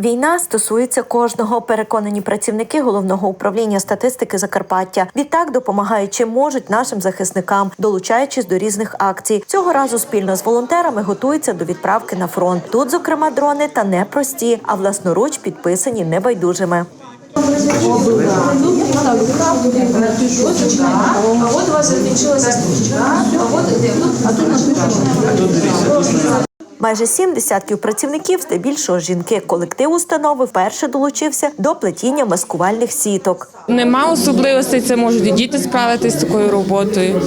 Війна стосується кожного. Переконані працівники головного управління статистики Закарпаття. Відтак допомагають чим можуть нашим захисникам, долучаючись до різних акцій. Цього разу спільно з волонтерами готуються до відправки на фронт. Тут, зокрема, дрони та не прості, а власноруч підписані небайдужими. А тут написано. Майже сім десятків працівників, здебільшого жінки. Колектив установи вперше долучився до плетіння маскувальних сіток. Нема особливостей, це можуть і діти справитися з такою роботою.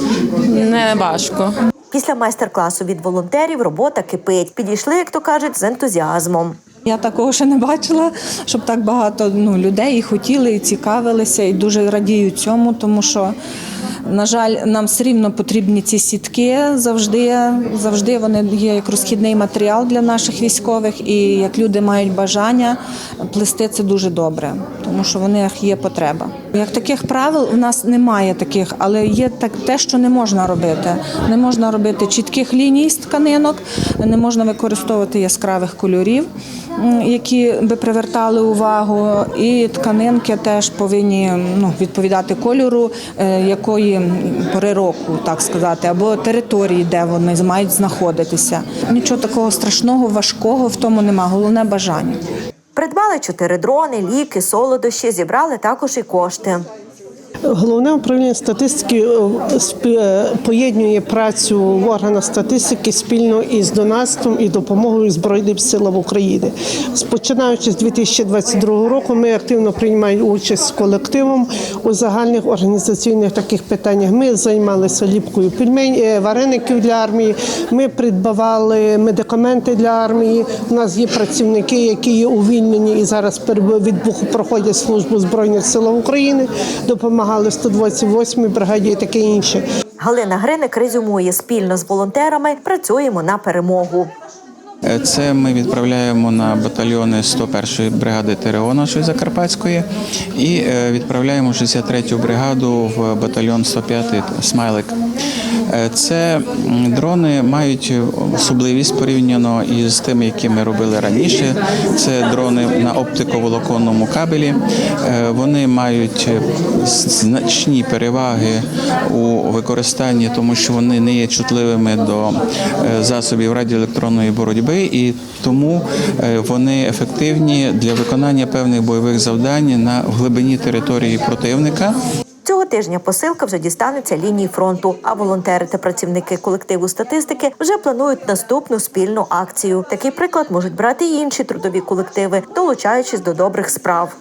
Не важко. Після майстер-класу від волонтерів робота кипить. Підійшли, як то кажуть, з ентузіазмом. Я такого ще не бачила, щоб так багато ну, людей і хотіли, і цікавилися, і дуже радію цьому, тому що, на жаль, нам все рівно потрібні ці сітки завжди. Завжди вони є як розхідний матеріал для наших військових, і як люди мають бажання плести це дуже добре, тому що в них є потреба. Як таких правил у нас немає таких, але є так те, що не можна робити. Не можна робити чітких ліній з тканинок, не можна використовувати яскравих кольорів, які би привертали увагу. І тканинки теж повинні ну, відповідати кольору е, якої пори року, так сказати, або території, де вони мають знаходитися. Нічого такого страшного, важкого в тому нема. Головне бажання. Придбали чотири дрони, ліки, солодощі, зібрали також і кошти. Головне управління статистики е, е, поєднує працю в органах статистики спільно із донатством і допомогою Збройним силам України. Починаючи з 2022 року, ми активно приймаємо участь з колективом у загальних організаційних таких питаннях. Ми займалися ліпкою пельмень, е, вареників для армії. Ми придбавали медикаменти для армії. У нас є працівники, які є увільнені і зараз від проходять службу збройних силах України. Допомагали 128-й бригаді і таке інше. Галина Гриник резюмує спільно з волонтерами. Працюємо на перемогу. Е, Це ми відправляємо на батальйони 101-ї бригади ТРО нашої Закарпатської і е, відправляємо 63-ю бригаду в батальйон 105-й Смайлик. Е, Це дрони мають особливість порівняно із тими, які ми робили раніше. Це дрони на оптиковолоконному кабелі. Е, Вони мають значні переваги у використанні, тому що вони не є чутливими до е, засобів радіоелектронної боротьби, і тому вони ефективні для виконання певних бойових завдань на глибині території противника. Цього тижня посилка вже дістанеться лінії фронту. А волонтери та працівники колективу статистики вже планують наступну спільну акцію. Такий приклад можуть брати й інші трудові колективи, долучаючись до добрих справ.